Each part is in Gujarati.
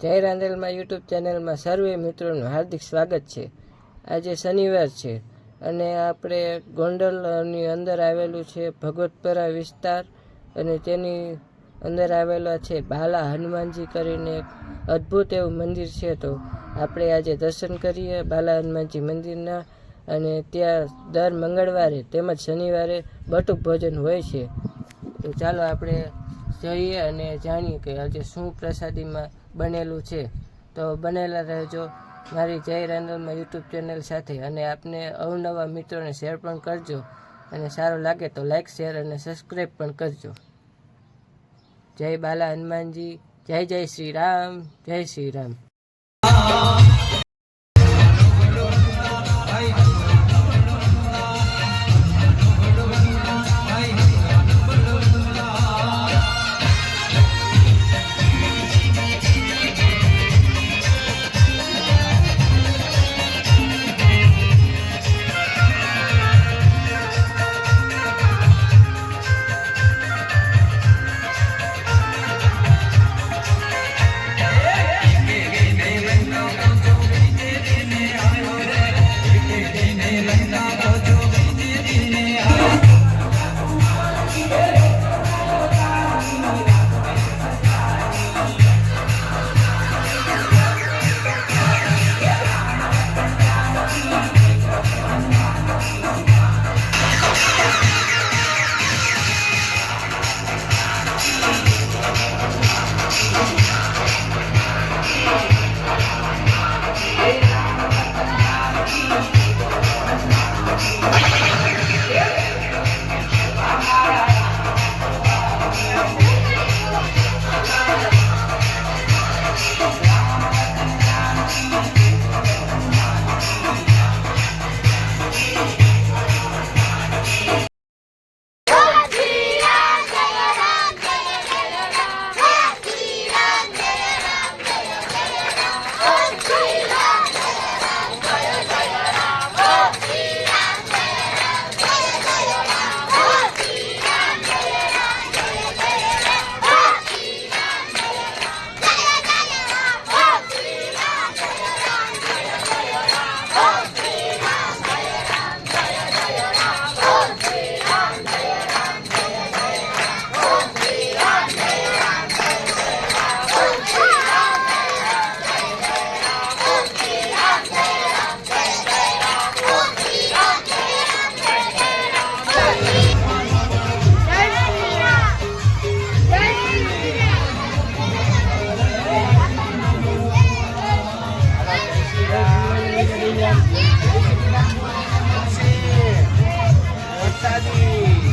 જય રાંદેલમાં યુટ્યુબ ચેનલમાં સર્વે મિત્રોનું હાર્દિક સ્વાગત છે. આજે શનિવાર છે અને આપણે ગોંડલની અંદર આવેલું છે ભગવતપરા વિસ્તાર અને તેની અંદર આવેલા છે બાલા હનુમાનજી કરીને એક અદ્ભુત એવું મંદિર છે. તો આપણે આજે દર્શન કરીએ બાલા હનુમાનજી મંદિરના અને ત્યાં દર મંગળવારે તેમજ શનિવારે બટુક ભોજન હોય છે. તો ચાલો આપણે જઈએ અને જાણીએ કે આજે શું પ્રસાદીમાં બનેલું છે. તો બનેલા રહેજો મારી જય રાંદલમાં યુટ્યુબ ચેનલ સાથે અને આપને અવનવા મિત્રોને શેર પણ કરજો. અને સારું લાગે તો લાઈક, શેર અને સબસ્ક્રાઈબ પણ કરજો. જય બાલા હનુમાનજી, જય જય શ્રી રામ, જય શ્રી રામ.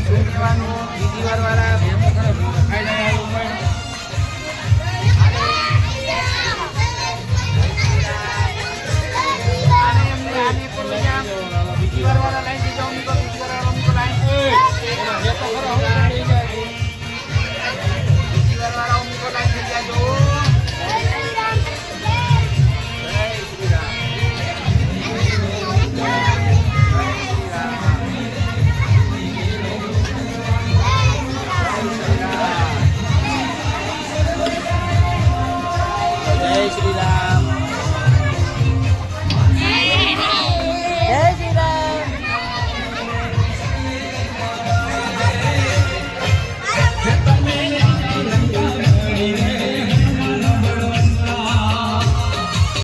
શું બીજી વાર વાળા